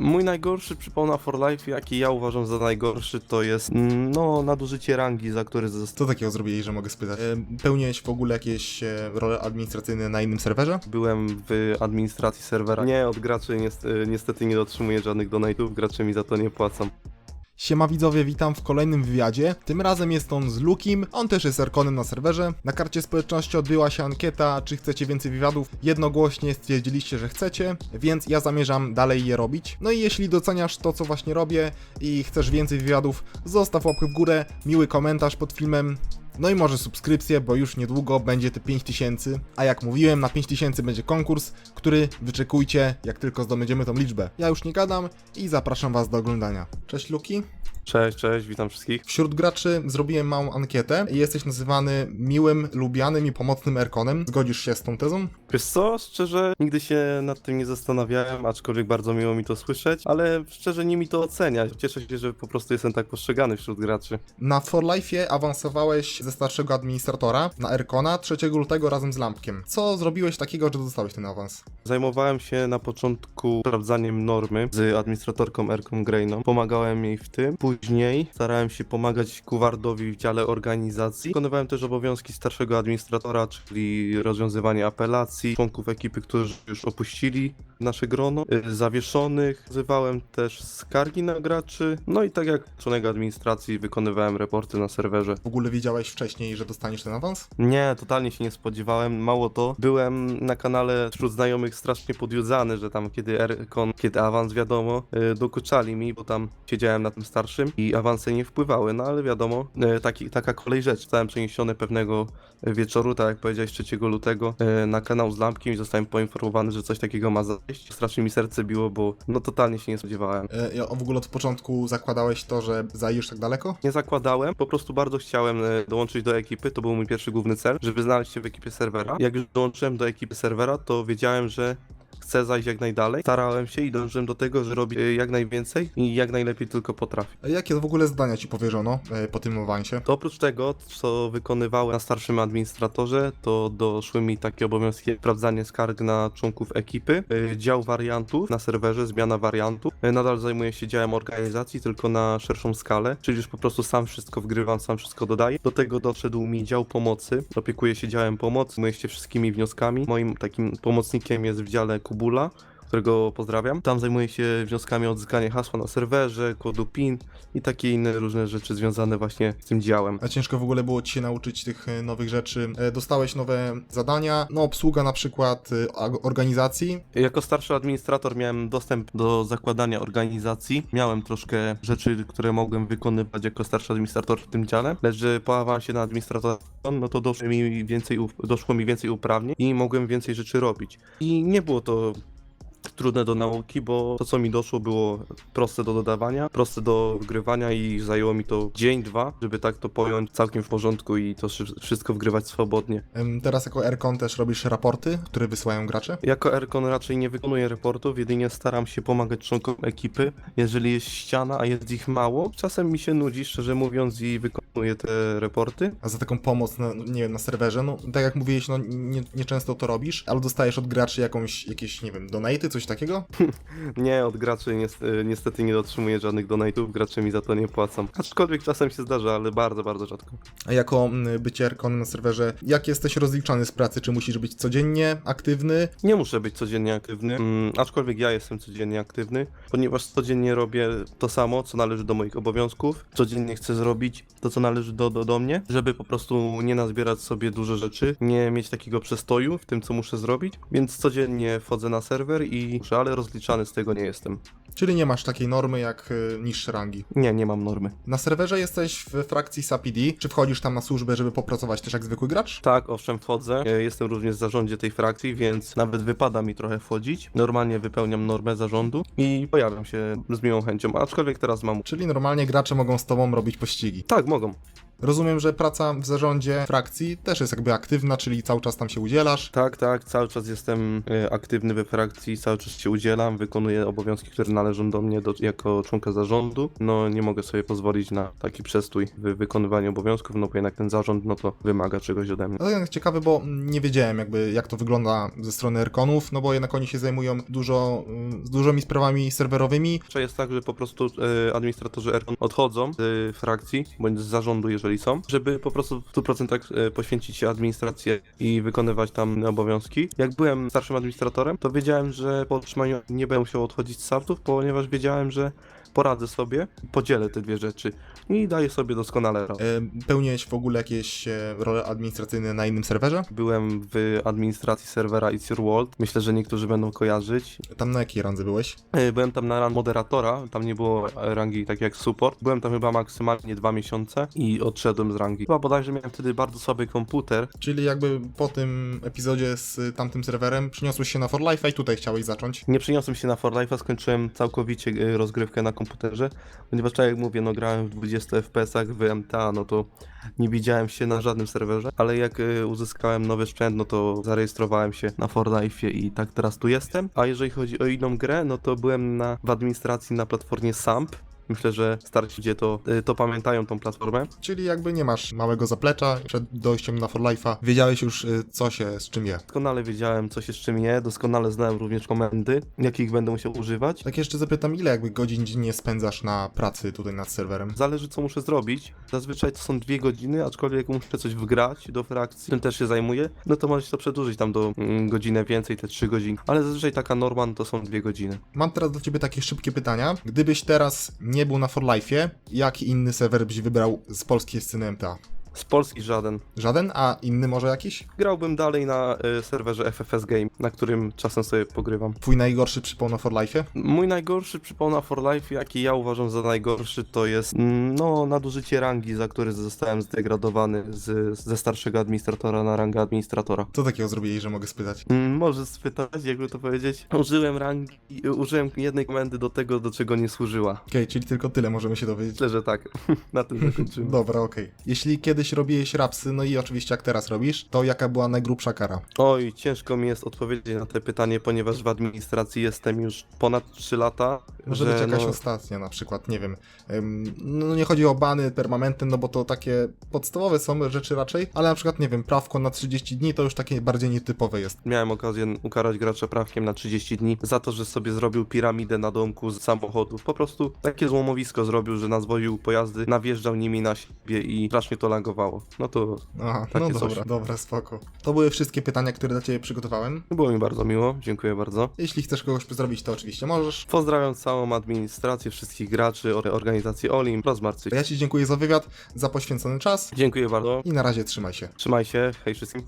Mój najgorszy przypomna for life, jaki ja uważam za najgorszy, to jest mm, no nadużycie rangi, za który zostałem. Co takiego zrobiłeś, że mogę spytać? E, Pełniłeś w ogóle jakieś e, role administracyjne na innym serwerze? Byłem w administracji serwera. Nie, od graczy y, niestety nie otrzymuję żadnych donate'ów, gracze mi za to nie płacą. Siema widzowie, witam w kolejnym wywiadzie. Tym razem jest on z Lukim, on też jest Erkonem na serwerze. Na karcie społeczności odbyła się ankieta, czy chcecie więcej wywiadów. Jednogłośnie stwierdziliście, że chcecie, więc ja zamierzam dalej je robić. No i jeśli doceniasz to, co właśnie robię i chcesz więcej wywiadów, zostaw łapkę w górę, miły komentarz pod filmem. No i może subskrypcję, bo już niedługo będzie te 5000. A jak mówiłem, na 5000 będzie konkurs, który wyczekujcie, jak tylko zdobędziemy tą liczbę. Ja już nie gadam i zapraszam Was do oglądania. Cześć Luki. Cześć, cześć, witam wszystkich. Wśród graczy zrobiłem małą ankietę i jesteś nazywany miłym, lubianym i pomocnym Erkonem. Zgodzisz się z tą tezą? Wiesz co, szczerze nigdy się nad tym nie zastanawiałem, aczkolwiek bardzo miło mi to słyszeć, ale szczerze nie mi to oceniać. Cieszę się, że po prostu jestem tak postrzegany wśród graczy. Na For Life'ie awansowałeś ze starszego administratora na Erkona 3 lutego razem z Lampkiem. Co zrobiłeś takiego, że dostałeś ten awans? Zajmowałem się na początku sprawdzaniem normy z administratorką Erką Greyną. Pomagałem jej w tym. Później starałem się pomagać Kuwardowi w dziale organizacji. Wykonywałem też obowiązki starszego administratora, czyli rozwiązywanie apelacji członków ekipy, którzy już opuścili nasze grono, y, zawieszonych. Wzywałem też skargi na graczy. No i tak jak członek administracji wykonywałem reporty na serwerze. W ogóle wiedziałeś wcześniej, że dostaniesz ten awans? Nie, totalnie się nie spodziewałem. Mało to, byłem na kanale wśród znajomych strasznie podjudzany, że tam kiedy Erkon, kiedy awans wiadomo, yy, dokuczali mi, bo tam siedziałem na tym starszym i awanse nie wpływały, no ale wiadomo, yy, taki, taka kolej rzecz. Zostałem przeniesiony pewnego wieczoru, tak jak powiedziałeś, 3 lutego yy, na kanał z Lampkiem i zostałem poinformowany, że coś takiego ma zajść. Strasznie mi serce biło, bo no totalnie się nie spodziewałem. Ja- w ogóle od początku zakładałeś to, że zajdziesz tak daleko? Nie zakładałem, po prostu bardzo chciałem e, dołączyć do ekipy, to był mój pierwszy główny cel, żeby znaleźć się w ekipie serwera. Jak już dołączyłem do ekipy serwera, to wiedziałem, że chcę zajść jak najdalej. Starałem się i dążyłem do tego, że robię e, jak najwięcej i jak najlepiej tylko potrafię. A jakie w ogóle zadania ci powierzono e, po tym awansie? To oprócz tego, co wykonywałem na starszym administratorze, to doszły mi takie obowiązki jak sprawdzanie skarg na członków ekipy, y, dział wariantów na serwerze, zmiana wariantów. Y, Nadal zajmuję się działem organizacji, tylko na szerszą skalę, czyli już po prostu sam wszystko wgrywam, sam wszystko dodaję. Do tego doszedł mi dział pomocy, opiekuję się działem pomocy, zajmuję się wszystkimi wnioskami. Moim takim pomocnikiem jest w dziale Kubula, którego pozdrawiam. Tam zajmuję się wnioskami o odzyskanie hasła na serwerze, kodu PIN i takie inne różne rzeczy związane właśnie z tym działem. A ciężko w ogóle było ci się nauczyć tych e, nowych rzeczy? E, Dostałeś nowe zadania, no obsługa na przykład e, organizacji. Jako starszy administrator miałem dostęp do zakładania organizacji. Miałem troszkę rzeczy, które mogłem wykonywać jako starszy administrator w tym dziale, lecz że po awansie na administratora, no to doszło mi więcej, doszło mi więcej uprawnień i mogłem więcej rzeczy robić. I nie było to trudne do nauki, bo to co mi doszło było proste do dodawania, proste do wgrywania i zajęło mi to dzień, dwa, żeby tak to pojąć całkiem w porządku i to wszy- wszystko wgrywać swobodnie. Teraz jako Erkon też robisz raporty, które wysyłają gracze. Jako Erkon raczej nie wykonuję reportów, jedynie staram się pomagać członkom ekipy, jeżeli jest ściana, a jest ich mało. Czasem mi się nudzi, szczerze mówiąc, i wykonuję te reporty. A za taką pomoc, na, nie wiem, na serwerze, no tak jak mówiłeś, no nie, nie często to robisz, ale dostajesz od graczy jakąś, jakieś, nie wiem, donaty, coś takiego? Nie, od graczy niest- niestety nie otrzymuję żadnych donate'ów, gracze mi za to nie płacą. Aczkolwiek czasem się zdarza, ale bardzo, bardzo rzadko. A jako mm, bycie Erkonem na serwerze, jak jesteś rozliczany z pracy? Czy musisz być codziennie aktywny? Nie muszę być codziennie aktywny, mm, aczkolwiek ja jestem codziennie aktywny, ponieważ codziennie robię to samo, co należy do moich obowiązków. Codziennie chcę zrobić to, co należy do, do, do mnie, żeby po prostu nie nazbierać sobie dużo rzeczy, nie mieć takiego przestoju w tym, co muszę zrobić. Więc codziennie wchodzę na serwer i muszę, ale rozliczany z tego nie jestem. Czyli nie masz takiej normy jak y, niższe rangi. Nie, nie mam normy. Na serwerze jesteś w frakcji SAPD. Czy wchodzisz tam na służbę, żeby popracować też jak zwykły gracz? Tak, owszem, wchodzę. E, Jestem również w zarządzie tej frakcji, więc nawet wypada mi trochę wchodzić. Normalnie wypełniam normę zarządu i pojawiam się z miłą chęcią, aczkolwiek teraz mam. Czyli normalnie gracze mogą z tobą robić pościgi. Tak, mogą. Rozumiem, że praca w zarządzie frakcji też jest jakby aktywna, czyli cały czas tam się udzielasz. Tak, tak, cały czas jestem e, aktywny we frakcji, cały czas się udzielam, wykonuję obowiązki, które należą należą do mnie do, jako członka zarządu, no nie mogę sobie pozwolić na taki przestój w wykonywaniu obowiązków, no bo jednak ten zarząd, no to wymaga czegoś ode mnie. To jednak ciekawe, bo nie wiedziałem jakby jak to wygląda ze strony Erkonów, no bo jednak oni się zajmują dużo, y, z dużymi sprawami serwerowymi. Czy jest tak, że po prostu e, administratorzy Erkon odchodzą z e, frakcji, bądź z zarządu, jeżeli są, żeby po prostu w 100% e, poświęcić się administracji i wykonywać tam obowiązki. Jak byłem starszym administratorem, to wiedziałem, że po otrzymaniu nie będę musiał odchodzić z startów, ponieważ wiedziałem, że poradzę sobie, podzielę te dwie rzeczy i daję sobie doskonale radę. Y, Pełniłeś w ogóle jakieś e, role administracyjne na innym serwerze? Byłem w administracji serwera It's Your World. Myślę, że niektórzy będą kojarzyć. Tam na jakiej randze byłeś? E, Byłem tam na rang moderatora, tam nie było e, rangi tak jak support. Byłem tam chyba maksymalnie dwa miesiące i odszedłem z rangi. Chyba bodajże miałem wtedy bardzo słaby komputer. Czyli jakby po tym epizodzie z tamtym serwerem przyniosłeś się na For Life i tutaj chciałeś zacząć. Nie przeniosłem się na For Life'a, skończyłem całkowicie e, rozgrywkę na komputerze, ponieważ tak jak mówię, no grałem w 20 FPS-ach w MTA, no to nie widziałem się na żadnym serwerze, ale jak e, uzyskałem nowy sprzęt, no to zarejestrowałem się na For Life'ie i tak teraz tu jestem. A jeżeli chodzi o inną grę, no to byłem na, w administracji na platformie SAMP. Myślę, że starsi ludzie to, e, to pamiętają tą platformę. Czyli jakby nie masz małego zaplecza przed dojściem na For Life'a. Wiedziałeś już y, co się z czym je. Doskonale wiedziałem, co się z czym je, doskonale znałem również komendy, jakich będę musiał używać. Tak jeszcze zapytam, ile jakby godzin dziennie spędzasz na pracy tutaj nad serwerem? Zależy, co muszę zrobić. Zazwyczaj to są dwie godziny, aczkolwiek muszę coś wgrać do frakcji, tym też się zajmuję, no to może się to przedłużyć tam do mm, godzinę więcej, te trzy godziny. Ale zazwyczaj taka norma no to są dwie godziny. Mam teraz do ciebie takie szybkie pytania. Gdybyś teraz nie był na For Life'ie, jaki inny serwer byś wybrał z polskiej sceny MTA? Z Polski żaden. Żaden, a inny może jakiś? Grałbym dalej na y, serwerze FFS Game, na którym czasem sobie pogrywam. Twój najgorszy przypał na For Life'ie? Mój najgorszy przypał na For Life, jaki ja uważam za najgorszy, to jest mm, no, nadużycie rangi, za który zostałem zdegradowany z, ze starszego administratora na rangę administratora. Co takiego zrobili, że mogę spytać? Mm, Może spytać, jakby to powiedzieć. Użyłem rangi, użyłem jednej komendy do tego, do czego nie służyła. Okej, czyli tylko tyle możemy się dowiedzieć. Myślę, że tak. Na tym zakończymy. Dobra, okej. Jeśli kiedyś robiłeś rapsy, no i oczywiście jak teraz robisz, to jaka była najgrubsza kara? Oj, ciężko mi jest odpowiedzieć na to pytanie, ponieważ w administracji jestem już ponad 3 lata. Może że, być jakaś no, ostatnia na przykład, nie wiem. Ym, no nie chodzi o bany permanentne, no bo to takie podstawowe są rzeczy raczej, ale na przykład, nie wiem, prawko na 30 dni to już takie bardziej nietypowe jest. Miałem okazję ukarać gracza prawkiem na 30 dni za to, że sobie zrobił piramidę na domku z samochodów. Po prostu takie złomowisko zrobił, że nazwoił pojazdy, nawjeżdżał nimi na siebie i strasznie to lagowało. No to Aha, Takie no coś. dobra, dobra, spoko. To były wszystkie pytania, które dla Ciebie przygotowałem. było mi bardzo miło, dziękuję bardzo. Jeśli chcesz kogoś pozdrowić, to oczywiście możesz. Pozdrawiam całą administrację, wszystkich graczy, or- organizację Olimp, Rozmarcy. Ja Ci dziękuję za wywiad, za poświęcony czas Dziękuję bardzo. i na razie trzymaj się. Trzymaj się, hej wszystkim.